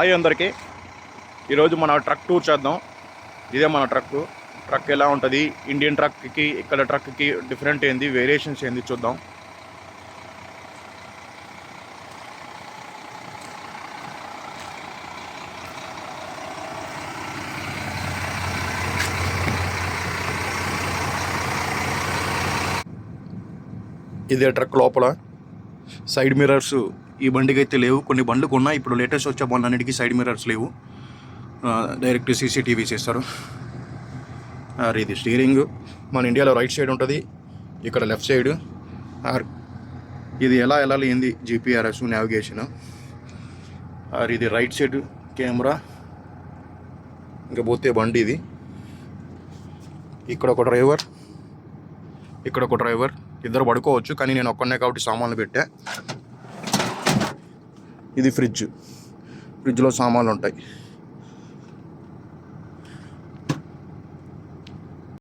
Hi అందరికీ. ఈరోజు మన ట్రక్ టూర్ చేద్దాం. ఇదే మన ట్రక్. ట్రక్ ఎలా ఉంటుంది? ఇండియన్ ట్రక్కి ఇక్కడ ట్రక్కి డిఫరెంట్ ఏంది? వేరియేషన్స్ ఏంది? చూద్దాం. ఇదే ట్రక్ లోపల. సైడ్ మిర్రర్స్ ఈ బండికి అయితే లేవు. కొన్ని బండ్లు కొన్నా ఇప్పుడు లేటెస్ట్ వచ్చే బండ్లన్నిటికీ సైడ్ మిర్రర్స్ లేవు. డైరెక్ట్ సీసీటీవీ చేస్తారు. ఇది స్టీరింగ్. మన ఇండియాలో రైట్ సైడ్ ఉంటుంది. ఇక్కడ లెఫ్ట్ సైడ్. ఆర్ ఇది ఎలా వెళ్ళాలి ఏంది? GPRS navigation. ఆర్ ఇది రైట్ సైడ్ కెమెరా. ఇంకా పోతే బండి ఇది. ఇక్కడ ఒక డ్రైవర్. ఇక్కడ ఒక డ్రైవర్. ఇద్దరు పడుకోవచ్చు. కానీ నేను ఒక్కనే కాబట్టి సామాన్లు పెట్టా. ఇది ఫ్రిడ్జ్. ఫ్రిడ్జ్లో సామాన్లు ఉంటాయి.